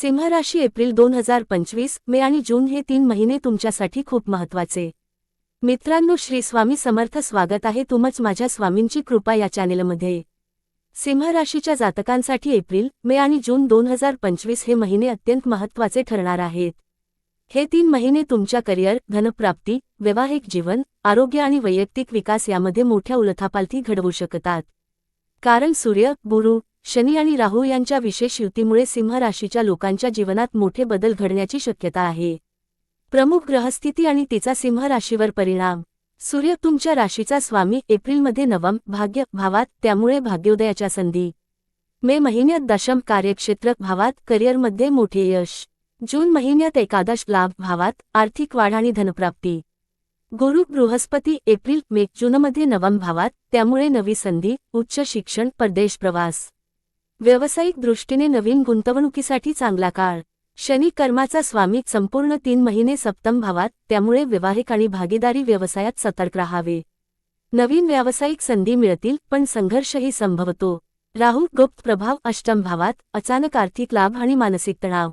सिंह राशी एप्रिल दोन हजार पंचवीस मे आणि जून हे तीन महिने तुमच्यासाठी खूप महत्त्वाचे मित्रांनो श्री स्वामी समर्थ स्वागत आहे तुमच माझ्या स्वामींची कृपा या चॅनेलमध्ये. सिंह राशीच्या जातकांसाठी एप्रिल मे आणि जून दोन हजार पंचवीस हे महिने अत्यंत महत्त्वाचे ठरणार आहेत. हे तीन महिने तुमच्या करिअर धनप्राप्ती वैवाहिक जीवन आरोग्य आणि वैयक्तिक विकास यामध्ये मोठ्या उलथापालथी घडवू शकतात. कारण सूर्य गुरु शनी आणि राहू यांच्या विशेष युतीमुळे सिंह राशीच्या लोकांच्या जीवनात मोठे बदल घडण्याची शक्यता आहे. प्रमुख ग्रहस्थिती आणि तिचा सिंह राशीवर परिणाम. सूर्य तुमच्या राशीचा स्वामी एप्रिलमध्ये नवम भाग्य भावात त्यामुळे भाग्योदयाच्या संधी. मे महिन्यात दशम कार्यक्षेत्र भावात करिअरमध्ये मोठे यश. जून महिन्यात एकादश लाभ भावात आर्थिक वाढ आणि धनप्राप्ती. गुरु बृहस्पती एप्रिल मे जूनमध्ये नवम भावात त्यामुळे नवी संधी उच्च शिक्षण परदेश प्रवास. व्यावसायिक दृष्टीने नवीन गुंतवणुकीसाठी चांगला काळ. शनी कर्माचा स्वामी संपूर्ण तीन महिने सप्तम भावात त्यामुळे वैवाहिक आणि भागीदारी व्यवसायात सतर्क राहावे. नवीन व्यावसायिक संधी मिळतील पण संघर्षही संभवतो. राहू गुप्त प्रभाव अष्टम भावात अचानक आर्थिक लाभ आणि मानसिक तणाव.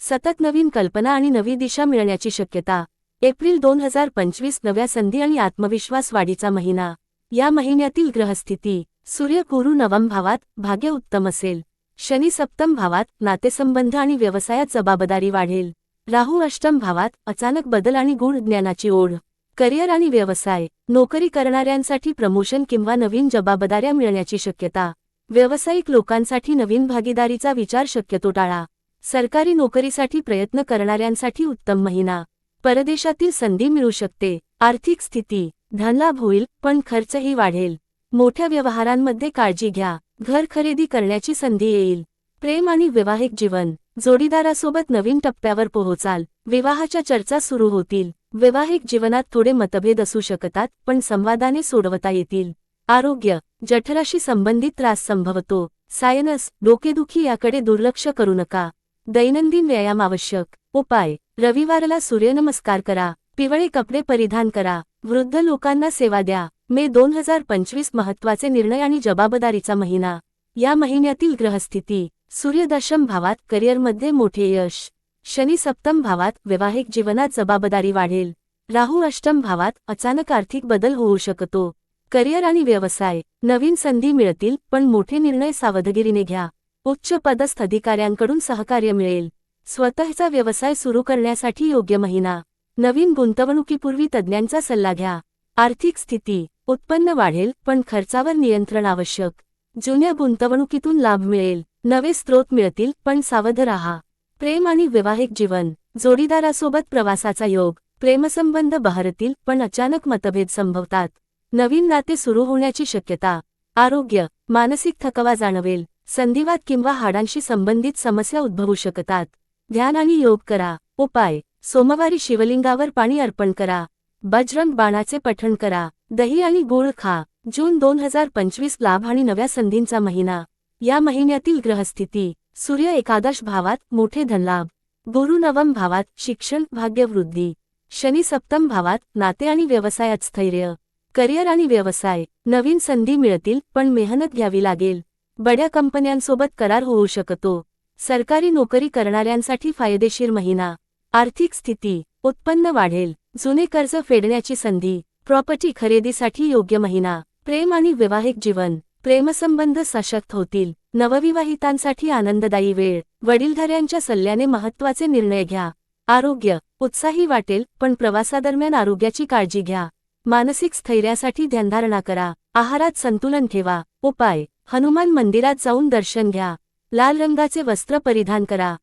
सतत नवीन कल्पना आणि नवी दिशा मिळण्याची शक्यता. एप्रिल दोन हजार पंचवीस नव्या संधी आणि आत्मविश्वास वाढीचा महिना. या महिन्यातील ग्रहस्थिती. सूर्य गुरु नवम भावात भाग्य उत्तम असेल. शनी सप्तम भावात नातेसंबंध आणि व्यवसायात जबाबदारी वाढेल. राहू अष्टम भावात अचानक बदल आणि गुण ज्ञानाची ओढ. करिअर आणि व्यवसाय नोकरी करणाऱ्यांसाठी प्रमोशन किंवा नवीन जबाबदाऱ्या मिळण्याची शक्यता. व्यावसायिक लोकांसाठी नवीन भागीदारीचा विचार शक्यतो टाळा. सरकारी नोकरीसाठी प्रयत्न करणाऱ्यांसाठी उत्तम महिना. परदेशातील संधी मिळू शकते. आर्थिक स्थिती धनलाभ होईल पण खर्चही वाढेल. मोठ्या व्यवहारांमध्ये काळजी घ्या. घर खरेदी करण्याची संधी येईल. प्रेम आणि वैवाहिक जीवन. जोडीदारासोबत नवीन टप्प्यावर पोहोचाल. विवाहाच्या चर्चा सुरू होतील. वैवाहिक जीवनात थोडे मतभेद असू शकतात पण संवादाने सोडवता येतील. आरोग्य. जठराशी संबंधित त्रास संभवतो. सायनस. डोकेदुखी याकडे दुर्लक्ष करू नका. दैनंदिन व्यायाम आवश्यक. उपाय. रविवारला सूर्यनमस्कार करा. पिवळे कपडे परिधान करा. वृद्ध लोकांना सेवा द्या. मे दोन हजार पंचवीस महत्त्वाचे निर्णय आणि जबाबदारीचा महिना. या महिन्यातील ग्रहस्थिती. सूर्यदशम भावात करिअरमध्ये मोठे यश. शनी सप्तम भावात वैवाहिक जीवनात जबाबदारी वाढेल. राहू अष्टम भावात अचानक आर्थिक बदल होऊ शकतो. करिअर आणि व्यवसाय. नवीन संधी मिळतील पण मोठे निर्णय सावधगिरीने घ्या. उच्च पदस्थ अधिकाऱ्यांकडून सहकार्य मिळेल. स्वतःचा व्यवसाय सुरू करण्यासाठी योग्य महिना. नवीन गुंतवणुकीपूर्वी तज्ज्ञांचा सल्ला घ्या. आर्थिक स्थिती उत्पन्न वाढेल पण खर्चावर नियंत्रण आवश्यक. जुन्या गुंतवणुकीतून लाभ मिळेल नवे स्रोत मिळतील पण सावध राहा. प्रेम आणि वैवाहिक जीवन जोडीदारासोबत प्रवासाचा योग प्रेमसंबंध बहरतील पण अचानक मतभेद संभवतात. नवीन नाते सुरू होण्याची शक्यता. आरोग्य मानसिक थकवा जाणवेल संधिवात किंवा हाडांशी संबंधित समस्या उद्भवू शकतात. ध्यान आणि योग करा. उपाय सोमवारी शिवलिंगावर पाणी अर्पण करा. बजरंग बाणाचे पठण करा. दही आणि गुळ खा. जून दोन हजार पंचवीस लाभ आणि नव्या संधींचा महिना. या महिन्यातील ग्रहस्थिती. सूर्य एकादश भावात मोठे धनलाभ. गुरु नवम भावात शिक्षण भाग्यवृद्धी. शनी सप्तम भावात नाते आणि व्यवसायात स्थैर्य. करिअर आणि व्यवसाय. नवीन संधी मिळतील पण मेहनत घ्यावी लागेल. बड्या कंपन्यांसोबत करार होऊ शकतो. सरकारी नोकरी करणाऱ्यांसाठी फायदेशीर महिना. आर्थिक स्थिती उत्पन्न वाढेल जुने कर्ज फेडण्याची संधी प्रॉपर्टी खरेदीसाठी योग्य महिना प्रेम आणि वैवाहिक जीवन प्रेमसंबंध सशक्त होतील नवविवाहितांसाठी आनंददायी वेळ वडीलधाऱ्यांच्या सल्ल्याने महत्त्वाचे निर्णय घ्या आरोग्य उत्साही वाटेल पण प्रवासादरम्यान आरोग्याची काळजी घ्या मानसिक स्थैर्यासाठी ध्यानधारणा करा आहारात संतुलन ठेवा उपाय हनुमान मंदिरात जाऊन दर्शन घ्या लाल रंगाचे वस्त्र परिधान करा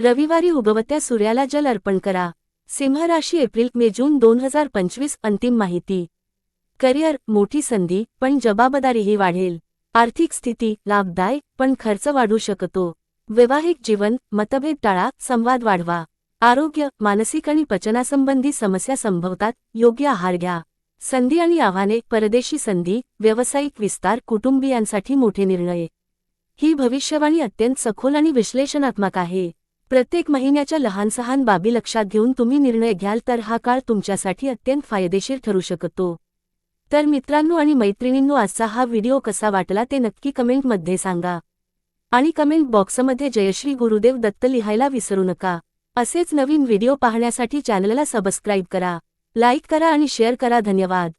रविवारी उगवत्या सूर्याला जल अर्पण करा. सिंह राशी एप्रिल मे जून दोन हजार पंचवीस अंतिम माहिती. करिअर मोठी संधी पण जबाबदारीही वाढेल. आर्थिक स्थिती लाभदाय पण खर्च वाढू शकतो. वैवाहिक जीवन मतभेद टाळा संवाद वाढवा. आरोग्य मानसिक आणि पचनासंबंधी समस्या संभवतात योग्य आहार घ्या. संधी आणि आव्हाने परदेशी संधी व्यावसायिक विस्तार कुटुंबियांसाठी मोठे निर्णय. ही भविष्यवाणी अत्यंत सखोल आणि विश्लेषणात्मक आहे. प्रत्येक महिन्याच्या लहानसहान बाबी लक्षात घेऊन तुम्ही निर्णय घ्याल तर हा काळ तुमच्यासाठी अत्यंत फायदेशीर ठरू शकतो. तर मित्रांनो आणि मैत्रिणींनो आजचा हा व्हिडिओ कसा वाटला ते नक्की कमेंटमध्ये सांगा. आणि कमेंट बॉक्समध्ये जयश्री गुरुदेव दत्त लिहायला विसरू नका. असेच नवीन व्हिडिओ पाहण्यासाठी चॅनलला सबस्क्राईब करा. लाईक करा आणि शेअर करा. धन्यवाद.